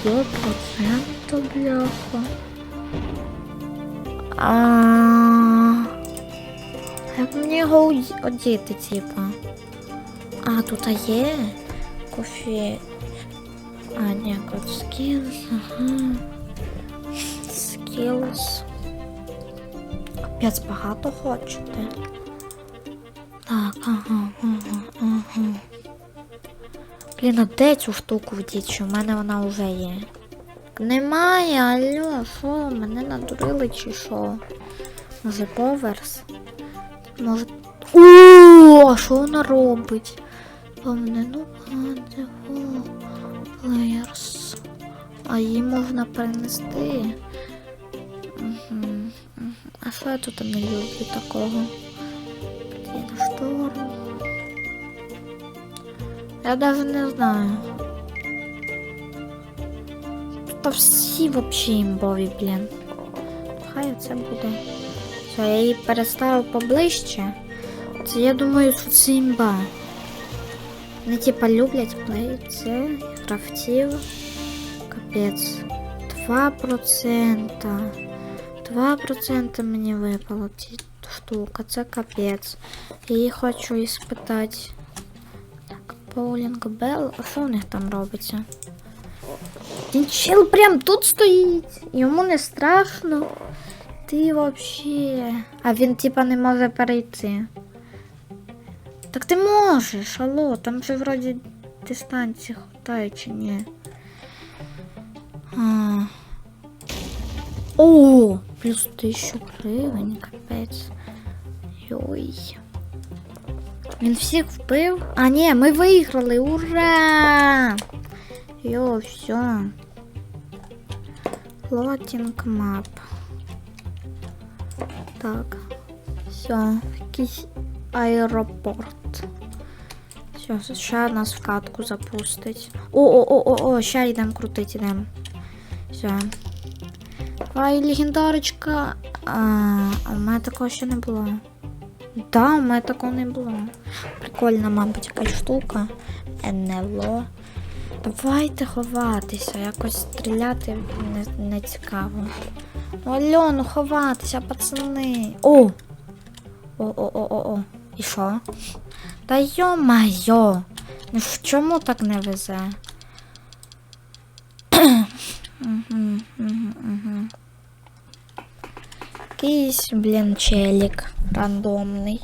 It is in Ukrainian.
Сто процентов, бляха. А як мені його одіти, типа? А, тут є кофе. А, ні, код skills, ага. Skills. Капець багато хочете. Так, ага. Блін, а де цю штуку вдіть, що в мене вона вже є? Немає, алло, що, мене надурили чи що? Може поверс? Може. О, що вона робить? Повне, ну, адего players. А її можна перенести. Угу. А що я тут не люблю такого? Блін, штору. Я даже не знаю. Та всі вообще імбові, блін. Хай це буде. Все, я її переставив поближче. Це я думаю, що це імба. Вони типа люблять плей, це крафтів. Капець. 2%. 2% мені випало ці штука, це капець. Я її хочу іспитати. Боулінг Белл. А що у них там робиться? Він чел прям тут стоїть. Йому не страшно. Ти вообще. А він типа не може перейти. Так ти можеш, алло, там же вроді дистанції хватає чи ні. А. О, плюс тисячу гривень, капець. Йой. Він всіх вбив. А, ні, ми виграли. Ура! Йо, все. Лотінг мап. Так. Все, якийсь аеропорт. Все, ще нас в катку запустить. О-о-о-о-о, ще йдемо крутить, йдемо. Все. Ай, легендарочка. А, а в мене такого ще не було. Да, у мене такого не було. Прикольна, мабуть, якась штука. НЛО. Давайте ховатися, якось стріляти не, не цікаво. Ну, алло, ну ховатися, пацани. О! О-о-о-о-о. І що? Та йо-майо! Ну ж чому так не везе? Угу, угу, угу. Якийсь, блін, челік рандомний.